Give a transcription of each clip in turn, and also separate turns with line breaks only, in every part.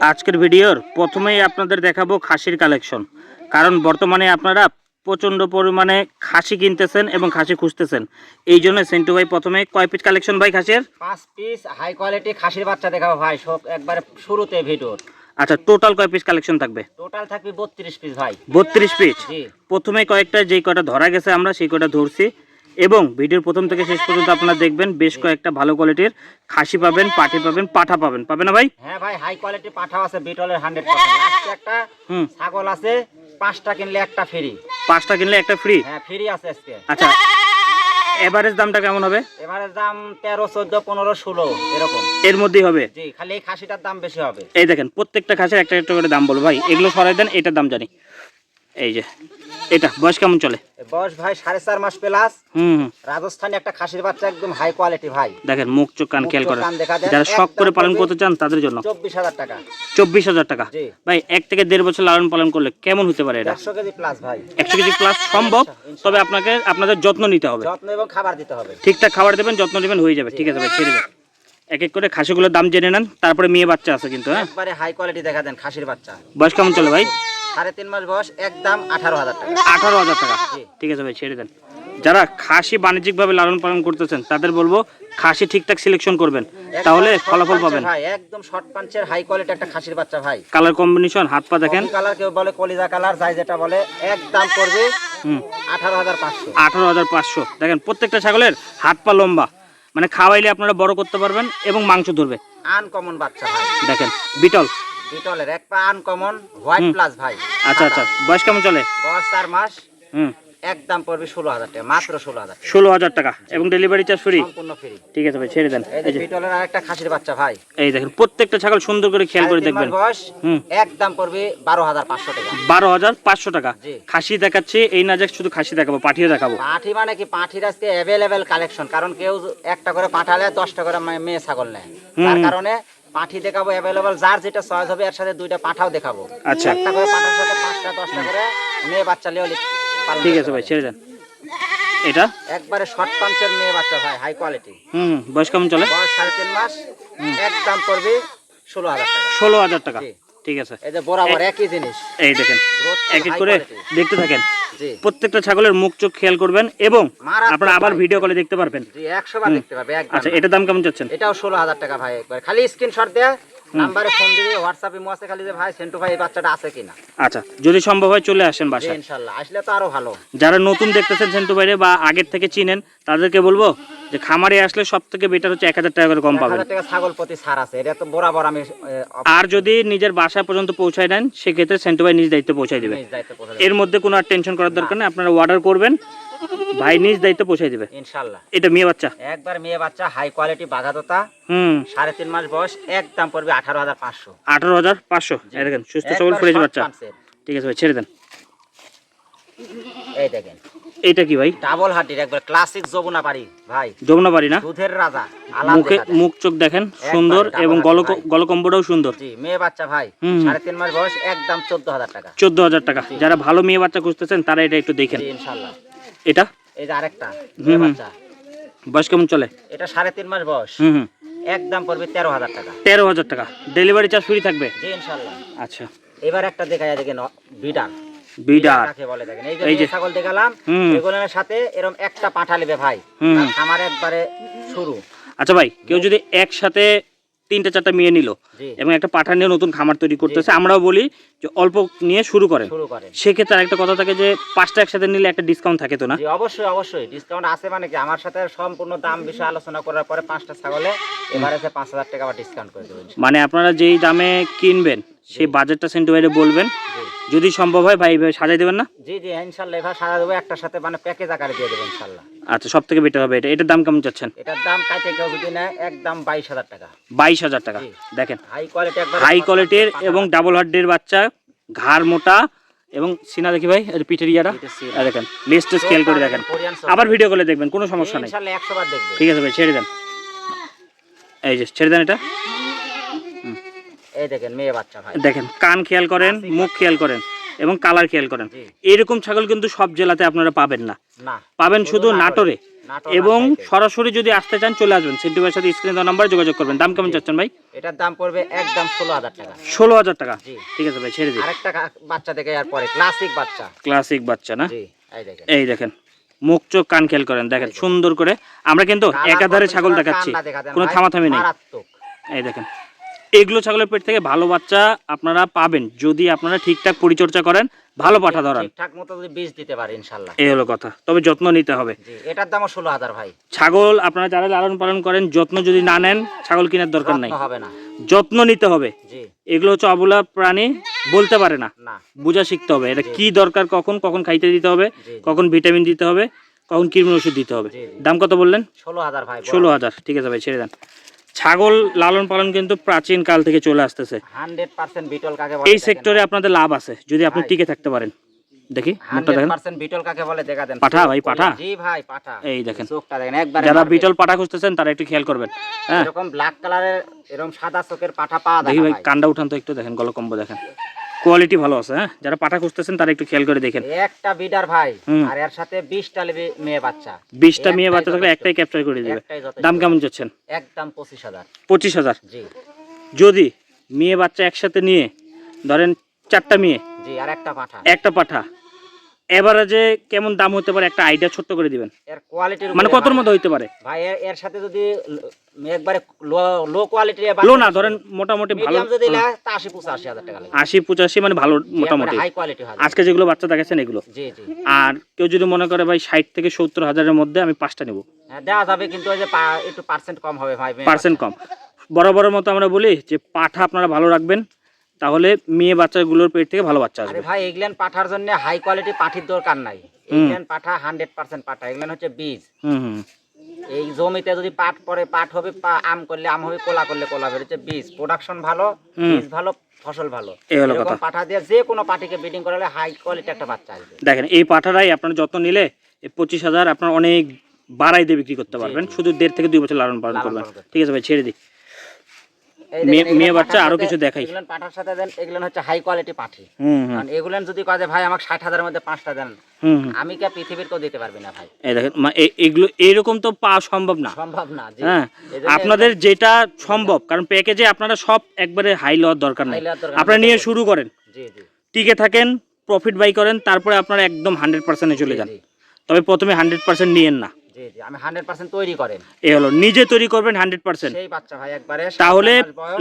আজকের ভিডিওর প্রথমেই আপনাদের দেখাবো খাসির কালেকশন। কারণ বর্তমানে আপনারা প্রচণ্ড পরিমাণে খাসি কিনতেছেন এবং খাসি খুঁজতেছেন। এই জন্য সেন্টু ভাই প্রথমে কয় পিস কালেকশন ভাই খাসির?
পাঁচ পিস হাই কোয়ালিটি খাসির বাচ্চা দেখাবো ভাই সব একবারে শুরুতে ভিডিওর।
আচ্ছা টোটাল কয় পিস কালেকশন থাকবে?
টোটাল থাকবে বত্রিশ পিস ভাই।
বত্রিশ পিস
জি।
প্রথমে কয়েকটা যেই কটা ধরা গেছে আমরা সেই কটা ধরছি। এবং ভিডিওর প্রথম থেকে শেষ পর্যন্ত আপনারা দেখবেন বেশ কয়েকটা ভালো কোয়ালিটির খাসি পাবেন পাটি পাবেন পাঠা পাবেন। পাবেন না ভাই?
হ্যাঁ ভাই হাই কোয়ালিটি পাঠাও আছে বিটলের হান্ড্রেড পার্সেন্ট একটা
হুম।
ছাগল আছে পাঁচটা কিনলে একটা ফ্রি
পাঁচটা কিনলে একটা ফ্রি
হ্যাঁ ফ্রি আছে আজকে।
আচ্ছা এভারেজ দামটা কেমন হবে?
এভারেজ দাম তেরো চোদ্দ পনেরো ষোলো এরকম।
এর মধ্যেই হবে?
জি খালি এই খাসিটার দাম বেশি হবে।
এই দেখেন প্রত্যেকটা খাসের একটা একটা করে দাম বলো ভাই। এগুলো সরাই দেন এটার দাম জানি। এই যে এটা বয়স কেমন চলে?
বয়স ভাই সাড়ে চার মাস প্লাস।
হুম
রাজস্থানি একটা খাসির বাচ্চা একদম হাই কোয়ালিটি ভাই।
দেখেন মুখ চোখ কান খেয়াল করেন। যারা শখ করে পালন করতে চান তাদের জন্য।
চব্বিশ হাজার টাকা।
চব্বিশ হাজার টাকা। ভাই এক থেকে দেড় বছর লালন পালন করলে কেমন হতে পারে এটা?
একশো কেজি প্লাস ভাই।
একশো কেজি প্লাস সম্ভব তবে আপনাকে আপনাদের যত্ন নিতে হবে।
যত্ন এবং খাবার দিতে হবে।
ঠিকঠাক খাবার দেবেন যত্ন নেবেন হয়ে যাবে। ঠিক আছে ভাই ছেড়ে দেন এক এক করে খাসিগুলোর দাম জেনে নেন তারপরে মেয়ে বাচ্চা আছে কিন্তু হ্যাঁ?
হাই কোয়ালিটি দেখা দেন খাসির বাচ্চা।
বয়স কেমন চলে ভাই?
সাড়ে তিন মাস বয়স একদম আঠারো হাজার টাকা।
আঠারো হাজার টাকা। ঠিক আছে ভাই ছেড়ে দেন। যারা খাসি বাণিজ্যিকভাবে লালন পালন করতেছেন তাদের বলব খাসি ঠিকঠাক সিলেকশন করবেন। তাহলে ফলাফল পাবেন।
ভাই একদম শর্ট পাঞ্চের হাই কোয়ালিটি একটা খাসির বাচ্চা ভাই।
কালার কম্বিনেশন হাত পা দেখেন।
কালার কেউ বলে কলিজা কালার যাই যেটা বলে একদম
হুম।
আঠারো হাজার পাঁচশো।
আঠারো হাজার পাঁচশো। দেখেন প্রত্যেকটা ছাগলের হাত পা লম্বা। মানে খাওয়াইলে আপনারা বড় করতে পারবেন এবং মাংস ধরবে।
আনকমন বাচ্চা
দেখেন বিটল।
বিটলের এক পা আনকমন হোয়াইট প্লাস ভাই।
আচ্ছা আচ্ছা বয়স কেমন চলে?
বয়স চার মাস।
হুম।
একদম পড়বে ষোলো হাজার টাকা মাত্র ষোলো হাজার
ষোলো হাজার টাকা। এবং ডেলিভারি চার্জ ফ্রি
সম্পূর্ণ ফ্রি
ঠিক আছে ভাই ছেড়ে দেন।
এই
এই
যে
যে
বিটলের আরেকটা খাসির বাচ্চা ভাই।
এই দেখেন প্রত্যেকটা ছাগল সুন্দর করে খেয়াল করে দেখবেন।
বয়স একদম পড়বে বারো হাজার পাঁচশো টাকা।
বারো হাজার পাঁচশো টাকা। খাসি দেখাচ্ছি এই না যাক শুধু খাসি দেখাবো পাঠিয়ে দেখাবো।
পাঠি মানে কি? পাঠির আজকে অ্যাভেলেবেল কালেকশন কারণ কেউ একটা করে পাঠালে দশটা করে মেয়ে ছাগল নেয়। তার কারণে পাঠি দেখাবো অ্যাভেলেবেল যার যেটা চয়েস হবে এর সাথে দুইটা পাঠাও দেখাবো।
আচ্ছা।
একটা করে পাঠার সাথে পাঁচটা দশটা করে মেয়ে বাচ্চা লিও
ঠিক আছে ভাই ছেড়ে দেন। এটা?
একবারে শর্ট পাঞ্চের মেয়ে বাচ্চা ভাই হাই কোয়ালিটি
হুম বয়স কেমন চলে?
বয়স সাড়ে তিন মাস একদম পড়বে ষোলো হাজার টাকা।
ষোলো হাজার টাকা। ঠিক আছে।
এই যে বরাবর একই জিনিস।
এই দেখেন এক এক করে দেখতে থাকেন। প্রত্যেকটা ছাগলের মুখ চোখ খেয়াল করবেন এবং আপনারা আবার ভিডিও কলে দেখতে পারবেন। আচ্ছা এটার দাম কেমন চাচ্ছেন?
এটাও ষোলো হাজার টাকা ভাই একবার। খালি স্ক্রিনশট দেয়া নাম্বারে ফোন দিবি হোয়াটসঅ্যাপে মোয়াসে খালি যে ভাই সেন্টু ভাই এই বাচ্চাটা আছে কিনা।
আচ্ছা যদি সম্ভব হয় চলে আসেন বাসায়।
ইনশাল্লাহ আসলে তো আরও ভালো।
যারা নতুন দেখতেছেন সেন্টু বাইরে বা আগের থেকে চিনেন তাদেরকে বলব যে খামারে আসলে সব থেকে বেটার হচ্ছে এক হাজার টাকা করে কম পাবেন।
টাকা ছাগল প্রতি ছাড় আছে এটা তো বরাবর আমি
আর যদি নিজের বাসা পর্যন্ত পৌঁছায় দেন সেক্ষেত্রে সেন্টু ভাই নিজ দায়িত্বে পৌঁছায় দেবে। এর মধ্যে কোনো আর টেনশন করার দরকার নেই আপনারা অর্ডার করবেন। ভাই নিজ দায়িত্ব দেবে।
ইনশাল্লাহ।
এটা মেয়ে বাচ্চা।
একবার মেয়ে বাচ্চা হাই কোয়ালিটি
হুম।
সাড়ে তিন মাস বয়স একদম পড়বে আঠারো হাজার পাঁচশো।
আঠারো হাজার পাঁচশো। দেখেন সুস্থ সবল বাচ্চা। ঠিক আছে ভাই ছেড়ে দেন।
এই দেখেন।
এইটা কি ভাই?
ডাবল হাড্ডির একবার ক্লাসিক যমুনা পারি ভাই।
যমুনা বাড়ি না?
দুধের রাজা
মুখে মুখ চোখ দেখেন সুন্দর এবং গল গলকম্বটাও সুন্দর।
জি মেয়ে বাচ্চা ভাই। সাড়ে তিন মাস বয়স একদম চোদ্দ হাজার টাকা।
চোদ্দ হাজার টাকা। যারা ভালো মেয়ে বাচ্চা খুঁজতেছেন তারা এটা একটু দেখেন।
ইনশাল্লাহ।
এটা?
এই যে আরেকটা মেয়ে বাচ্চা।
বয়স কেমন চলে?
এটা সাড়ে তিন মাস বয়স।
হুম হুম।
একদম পড়বে তেরো হাজার টাকা।
তেরো হাজার টাকা। ডেলিভারি চার্জ ফ্রি থাকবে?
জি ইনশাল্লাহ।
আচ্ছা।
এবার একটা দেখা যায় দেখেন বিডার
বিডার
কাকে বলে দেখেন। এই
এই
যে।
যে-
ছাগল দেখালাম এগুলোর সাথে এরকম একটা পাঠা নেবে ভাই। খামার একবারে শুরু।
আচ্ছা ভাই কেউ যদি একসাথে তিনটা চারটা মেয়ে নিল এবং একটা পাঠা নিয়ে নতুন খামার তৈরি করতেছে আমরাও বলি যে অল্প নিয়ে শুরু করেন।
শুরু করেন।
সেক্ষেত্রে আরেকটা কথা থাকে যে পাঁচটা একসাথে নিলে একটা ডিসকাউন্ট থাকে তো না?
জি অবশ্যই অবশ্যই। ডিসকাউন্ট আছে মানে কি? আমার সাথে সম্পূর্ণ দাম বিষয়ে আলোচনা করার পরে পাঁচটা ছাগলে এবার এসে পাঁচ হাজার টাকা আবার ডিসকাউন্ট করে দেবেন।
মানে আপনারা যেই দামে কিনবেন সেই বাজেটটা সেন্টু বাইরে বলবেন। যদি সম্ভব হয় ভাই ভাই সাজাই দেবেন না?
জি জি ইনশাল্লাহ এবার সারা দেবো। একটার সাথে মানে প্যাকেজ আকারে দিয়ে দেবো ইনশাল্লাহ।
আচ্ছা সব থেকে বেটার হবে এটা। এটার দাম কেমন চাচ্ছেন?
এটার দাম কাইতে কেউ যদি নেয় একদম বাইশ হাজার টাকা।
বাইশ হাজার টাকা।
জি।
দেখেন।
হাই কোয়ালিটি একবার
হাই কোয়ালিটির এবং ডাবল হার্ডের বাচ্চা ঘাড় মোটা এবং সিনা দেখি ভাই পিঠের দেখেন লিস্ট স্কেল করে দেখেন। আবার ভিডিও করে দেখবেন কোনো সমস্যা নেই। ঠিক আছে ভাই ছেড়ে দেন। এই যে ছেড়ে দেন এটা।
এই দেখেন মেয়ে বাচ্চা ভাই।
দেখেন কান খেয়াল করেন মুখ খেয়াল করেন এবং কালার খেয়াল করেন। এরকম ছাগল কিন্তু সব জেলাতে আপনারা পাবেন না। পাবেন শুধু নাটোর। এবং সরাসরি যদি আসতে চান চলে আসবেন। সিন্টু ভাইয়ের সাথে স্ক্রিনে দেওয়া নাম্বারে যোগাযোগ করবেন। দাম কেমন চাচ্ছেন ভাই?
এটার দাম পড়বে একদম ষোলো হাজার টাকা।
ষোলো হাজার টাকা?
জি।
ঠিক আছে ভাই ছেড়ে দিই।
আরেকটা বাচ্চা দেখে আর পরে। ক্লাসিক বাচ্চা।
ক্লাসিক বাচ্চা না?
জি এই দেখেন।
এই দেখেন মুখ চোখ কান খেয়াল করেন। দেখেন সুন্দর করে। আমরা কিন্তু একাধারে ছাগল দেখাচ্ছি। কোনো থামাথামি নেই। এই দেখেন। এগুলো ছাগলের পেট থেকে ভালো বাচ্চা আপনারা পাবেন যদি আপনারা ঠিকঠাক পরিচর্যা করেন ভালো পাঠা ধরান।
ঠিকঠাক মতো যদি বীজ দিতে পারে ইনশাল্লাহ।
এই হলো কথা তবে যত্ন নিতে হবে।
জি এটার দামও ষোলো হাজার ভাই।
ছাগল আপনারা যারা লালন পালন করেন যত্ন যদি না নেন ছাগল কেনার দরকার নাই।
হবে না।
যত্ন নিতে হবে।
জি।
এগুলো হচ্ছে অবলা প্রাণী বলতে পারে না।
না।
বোঝা শিখতে হবে এটা কি দরকার কখন কখন খাইতে দিতে হবে কখন ভিটামিন দিতে হবে কখন কৃমি ওষুধ দিতে হবে। দাম কত বললেন?
ষোলো হাজার ভাই
ষোলো হাজার ঠিক আছে ভাই ছেড়ে দেন। ছাগল লালন পালন কিন্তু প্রাচীন কাল থেকে চলে আসতেছে।
বিটল কাকে বলে
এই সেক্টরে আপনাদের লাভ আছে যদি আপনি টিকে থাকতে পারেন। দেখি দেখেন।
বিটল কাকে বলে দেখা দেন।
পাঠা ভাই, পাঠা?
জি ভাই পাঠা।
এই দেখেন।
চোখটা দেখেন একবার
যারা বিটল পাঠা খুঁজতেছেন তারা একটু খেয়াল করবেন। হ্যাঁ।
এরকম ব্ল্যাক কালারের এরকম সাদা চোখের পাঠা পাওয়া যায়
দেখি ভাই। কান্ডা উঠান তো একটু দেখেন গলকম্ব দেখেন। কোয়ালিটি ভালো আছে হ্যাঁ? যারা পাটা খুঁজতেছেন তারা একটু খেয়াল করে দেখেন।
একটা বিডার ভাই আর এর সাথে বিশটা লেবে- মেয়ে বাচ্চা।
বিশটা মেয়ে বাচ্চা থাকলে একটাই ক্যাপচার করে দিবে। দাম কেমন যাচ্ছেন
একদম পঁচিশ হাজার।
পঁচিশ হাজার?
জি।
যদি মেয়ে বাচ্চা একসাথে নিয়ে ধরেন চারটা মেয়ে
জি আর একটা পাঠা।
একটা পাঠা এভারেজে কেমন দাম হতে পারে একটা আইডিয়া ছোট্ট করে দিবেন?
এর কোয়ালিটির
মানে কতর মধ্যে হইতে পারে?
ভাই এর- এর সাথে যদি একবারে লো কোয়ালিটির
লো না ধরেন মোটামুটি ভালো
যদি তা আশি পঁচাশি হাজার টাকা লাগে।
আশি পঁচাশি মানে ভালো মোটামুটি।
হাই কোয়ালিটি হয়।
আজকে যেগুলো বাচ্চা দেখাচ্ছেন এগুলো।
জি জি।
আর কেউ যদি মনে করে ভাই ষাট থেকে সত্তর হাজারের মধ্যে আমি পাঁচটা নেব।
হ্যাঁ, দেওয়া যাবে কিন্তু ওই যে একটু পার্সেন্ট কম হবে ভাই।
পার্সেন্ট কম। বরাবরের মতো আমরা বলি যে পাঠা আপনারা ভালো রাখবেন। তাহলে মেয়ে বাচ্চাগুলোর পেট থেকে ভালো বাচ্চা আসবে।
ভাই এগুলেন পাঠার জন্য হাই কোয়ালিটি পাঠির দরকার নাই। এগুলেন পাঠা হান্ড্রেড পার্সেন্ট পাঠা এগুলেন হচ্ছে বীজ। এই জমিতে যদি পাট পরে পাট হবে আম করলে আম হবে কোলা করলে কোলা হবে হচ্ছে বীজ। প্রোডাকশন ভালো বীজ ভালো ফসল ভালো।
এই হলো
এরকম
কথা।
পাঠা দিয়ে যে কোনো পাটিকে ব্রিডিং করালে হাই কোয়ালিটি একটা বাচ্চা আসবে।
দেখেন এই পাঠাটাই আপনার যত্ন নিলে পঁচিশ হাজার আপনার অনেক বাড়াই দিয়ে বিক্রি করতে পারবেন। শুধু দেড় থেকে দুই বছর লালন পালন করবেন। ঠিক আছে ভাই ছেড়ে দিই। মেয়ে- বাচ্চা
আরও
কিছু দেখাই।
এগুলো পাঠার সাথে দেন এগুলো হচ্ছে হাই কোয়ালিটি পাঠি। কারণ এগুলো যদি কাজে ভাই আমাকে ষাট হাজারের মধ্যে পাঁচটা দেন। আমি কে পৃথিবীর কেউ দিতে পারবি না ভাই?
এই দেখেন এগুলো এরকম তো পাওয়া সম্ভব না।
সম্ভব না
হ্যাঁ আপনাদের যেটা সম্ভব কারণ প্যাকেজে আপনারা সব একবারে হাই লওয়ার দরকার নাই। আপনারা নিয়ে শুরু করেন। টিকে থাকেন প্রফিট বাই করেন তারপরে আপনারা একদম হান্ড্রেড পার্সেন্টে চলে যান। তবে প্রথমে হান্ড্রেড পার্সেন্ট নিয়েন না।
জি জি আমি হান্ড্রেড পার্সেন্ট তৈরি করেন।
এ হলো নিজে তৈরি করবেন হান্ড্রেড পার্সেন্ট
সেই বাচ্চা ভাই একবারে
তাহলে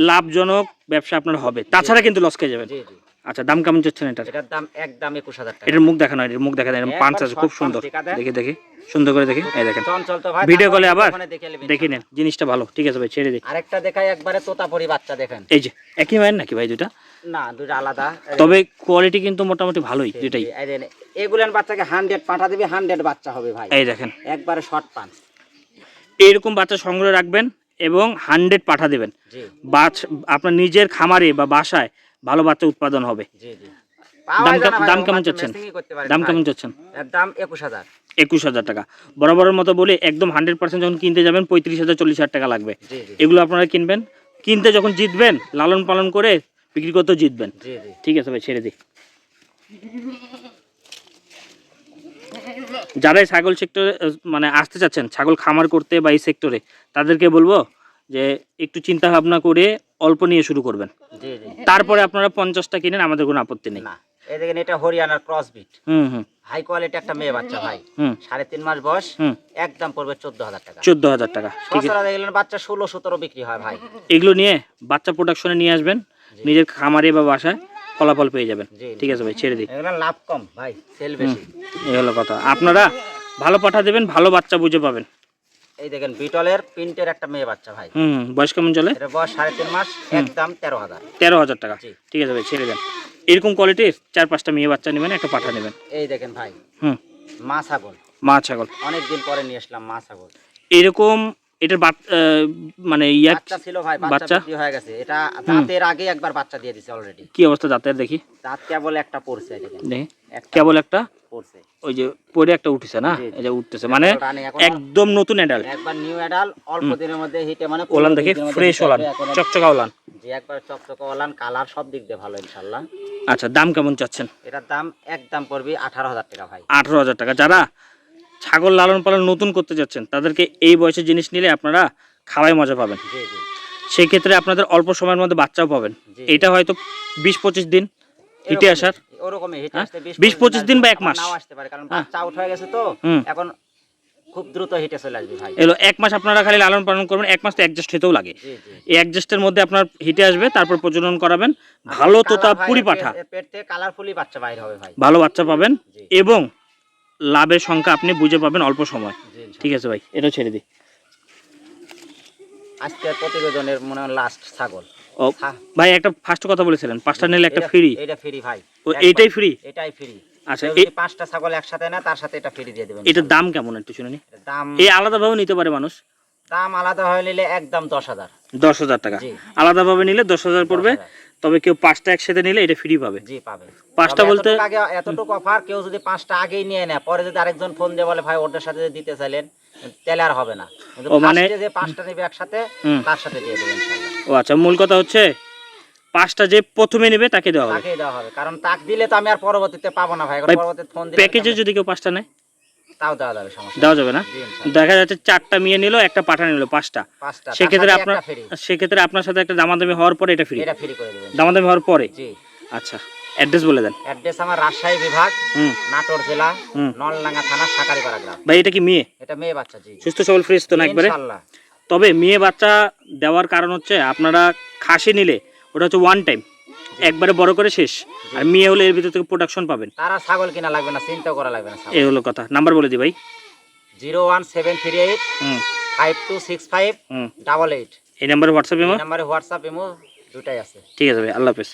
লাভজনক ব্যবসা আপনার হবে। তাছাড়া কিন্তু লস খেয়ে যাবেন।
জি জি।
আচ্ছা দাম কেমন চাচ্ছেন এটার?
এটার দাম একদম একুশ হাজার টাকা।
এটার মুখ দেখানো এটার মুখ দেখা এরকম পাঁচ আছে খুব সুন্দর।
দেখা
দেখি সুন্দর করে দেখি। এই দেখেন।
চঞ্চল তো ভাই
ভিডিও কলে আবার
দেখে
নেন জিনিসটা ভালো। ঠিক আছে ভাই ছেড়ে দিই।
আরেকটা দেখাই একবারে তোতাপুরি বাচ্চা দেখেন।
এই যে একই মায়ের নাকি ভাই দুটা?
না দুটো আলাদা।
তবে কোয়ালিটি কিন্তু মোটামুটি ভালোই দুটাই
এগুলান বাচ্চাকে হান্ড্রেড পাঠা দিবি হান্ড্রেড বাচ্চা হবে ভাই।
এই দেখেন।
একবারে শর্ট পান।
এইরকম বাচ্চা সংগ্রহ রাখবেন এবং হান্ড্রেড পাঠা দেবেন। আপনার নিজের খামারে বা বাসায় ভালো বাচ্চা উৎপাদন হবে। দাম কেমন চাচ্ছেন?
করতে
দাম কেমন চাচ্ছেন?
দাম একুশ হাজার।
একুশ হাজার টাকা। বরাবরের মতো বলে একদম হান্ড্রেড পার্সেন্ট যখন কিনতে যাবেন পঁয়ত্রিশ হাজার চল্লিশ হাজার টাকা লাগবে। এগুলো আপনারা কিনবেন। কিনতে যখন জিতবেন লালন পালন করে বিক্রি করতেও জিতবেন। ঠিক আছে ভাই ছেড়ে দিই। যারাই ছাগল সেক্টরে মানে আসতে চাচ্ছেন ছাগল খামার করতে বা এই সেক্টরে তাদেরকে বলব যে একটু চিন্তা ভাবনা করে অল্প নিয়ে শুরু করবেন। তারপরে আপনারা পঞ্চাশটা কিনেন আমাদের কোনো আপত্তি নেই।
এই দেখেন এটা হরিয়ানার ক্রস বিট
হুম হুম।
হাই কোয়ালিটি একটা মেয়ে বাচ্চা ভাই।
হুম।
সাড়ে তিন মাস বয়স একদম পড়বে চোদ্দ হাজার টাকা
চোদ্দ হাজার টাকা
এগুলো বাচ্চা ষোলো সতেরো বিক্রি হয় ভাই।
এগুলো নিয়ে বাচ্চা প্রোডাকশনে নিয়ে আসবেন নিজের খামারে বা বাসায় ফলাফল পেয়ে যাবেন। ঠিক আছে ভাই ছেড়ে দিই।
লাভ কম ভাই সেল বেশি।
এই হলো কথা। আপনারা ভালো পাঠা দেবেন ভালো বাচ্চা বুঝে পাবেন।
এই দেখেন বিটলের প্রিন্টের একটা মেয়ে বাচ্চা ভাই।
হুম বয়স কেমন চলে?
এটা বয়স সাড়ে তিন মাস একদম তেরো হাজার।
তেরো হাজার টাকা। ঠিক আছে ভাই ছেড়ে দেন। এরকম কোয়ালিটির চার পাঁচটা মেয়ে বাচ্চা নেবেন একটা পাঠা নেবেন।
এই দেখেন ভাই
হুম।
মা ছাগল।
মা ছাগল।
অনেকদিন পরে নিয়ে আসলাম মা ছাগল।
এরকম এটার মানে ইয়া
বাচ্চা ছিল ভাই
বাচ্চা?
হয়ে গেছে। এটা দাঁতের আগে একবার বাচ্চা দিয়ে দিছে অলরেডি
কি অবস্থা দাঁতের দেখি?
দাঁত কেবল একটা পড়ছে দেখেন।
দেখি। কেবল একটা? ওই যে পরে একটা উঠেছে না। এই যে উঠতেছে। মানে একদম নতুন
একবার নিউ অল্প দিনের মধ্যে হিটে মানে
ওলান ফ্রেশ ওলান চকচকা ওলান।
জি একবার চকচকে ওলান কালার সব দিক দিয়ে ভালো ইনশাল্লাহ
আচ্ছা দাম কেমন চাচ্ছেন?
এটার দাম একদম পড়বে আঠারো হাজার টাকা ভাই।
আঠারো হাজার টাকা। যারা ছাগল লালন পালন নতুন করতে যাচ্ছেন তাদেরকে এই বয়সের জিনিস নিলে আপনারা খাওয়াই মজা পাবেন।
জি জি।
সেই ক্ষেত্রে আপনাদের অল্প সময়ের মধ্যে বাচ্চাও পাবেন। এটা হয়তো বিশ পঁচিশ দিন হিটে আসার
ওরকমই হিটে? আসতে
20 25 দিন বা এক মাস।
নাও আসতে পারে কারণ
হ্যাঁ।
বাচ্চা আউট হয়ে গেছে তো এখন খুব দ্রুত হিটে চলে আসবে ভাই।
এলো এক মাস আপনারা খালি লালন পালন করবেন এক মাস তো অ্যাডজাস্ট হতেও লাগে। এই অ্যাডজাস্টের মধ্যে আপনার হিটে আসবে তারপর প্রজনন করাবেন। ভালো তোতা পুরি পাঠা।
পেট- থেকে কালারফুলি বাচ্চা বাইর হবে ভাই।
ভালো বাচ্চা পাবেন এবং লাভের সংখ্যা আপনি বুঝে পাবেন অল্প সময়। ঠিক আছে ভাই এটা ছেড়ে দিই।
আজকের প্রতিবেদনের মনে হয় লাস্ট ছাগল।
ও
হ্যাঁ।
ভাই একটা ফার্স্ট কথা বলেছিলেন পাঁচটা নিলে একটা ফ্রি
এটা ফ্রি ভাই।
ও এইটাই ফ্রি
এটাই ফ্রি
আচ্ছা
কেউ
এ-
যদি পাঁচটা ছাগল একসাথে নেয় তার সাথে এটা ফ্রি দিয়ে দেবেন
এটার দাম কেমন একটু শুনে নি?
দাম
এই আলাদাভাবে নিতে পারে মানুষ?
দাম আলাদা হয়ে নিলে একদম দশ হাজার।
দশ হাজার টাকা।
জি।
আলাদাভাবে নিলে দশ হাজার পড়বে তবে কেউ পাঁচটা একসাথে নিলে এটা ফ্রি পাবে।
জি পাবে।
পাঁচটা বলতে
আগে এতটুকু অফার কেউ যদি পাঁচটা আগেই নিয়ে নেয় পরে যদি আরেকজন ফোন দিয়ে বলে ভাই ওটার সাথে দিতে চাইলেন তাহলে আর হবে না।
ও, মানে-
যে পাঁচটা নেবে একসাথে তার সাথে দিয়ে দেবেন
ও আচ্ছা মূল কথা হচ্ছে পাঁচটা যে প্রথমে নেবে তাকে দেওয়া হবে।
তাকেই দেওয়া হবে কারণ তাক দিলে তো আমি আর পরবর্তীতে পাবো না ভাই পরবর্তীতে ফোন দিলে
প্যাকেজে যদি কেউ পাঁচটা নেয়?
তাও দেওয়া যাবে সমস্যা
দেওয়া যাবে না? দেখা যাচ্ছে চারটা মেয়ে নিল একটা পাঠা নিল পাঁচটা।
পাঁচটা
সেক্ষেত্রে আপনার সেক্ষেত্রে আপনার সাথে একটা দামাদামি হওয়ার পরে এটা ফ্রি
এটা ফ্রি করে দেবেন।
দামাদামি হওয়ার পরে?
জি।
আচ্ছা অ্যাড্রেস বলে দেন।
অ্যাড্রেস আমার রাজশাহী বিভাগ
হুম।
নাটোর জেলা
হুম।
নলডাঙ্গা থানা সাকারিপাড়া গ্রাম।
ভাই এটা কি মেয়ে?
এটা মেয়ে বাচ্চা জি।
সুস্থ সবল ফ্রেশ তো না একবারে? তবে মেয়ে বাচ্চা দেওয়ার কারণ হচ্ছে আপনারা খাসি নিলে ওটা হচ্ছে ওয়ান টাইম একবারে বড় করে শেষ। আর মেয়ে হলে এর ভিতর থেকে প্রোডাকশন পাবেন।
তারা ছাগল কিনা লাগবে না চিন্তাও করা লাগবে না
এই হলো কথা। নাম্বার বলে দিই ভাই।
Zero one seven three eight five two six five double eight.
এই নাম্বারে হোয়াটসঅ্যাপ এমো
নাম্বারে হোয়াটসঅ্যাপ ইমো দুটাই আছে।
ঠিক আছে ভাই আল্লাহ হাফেজ।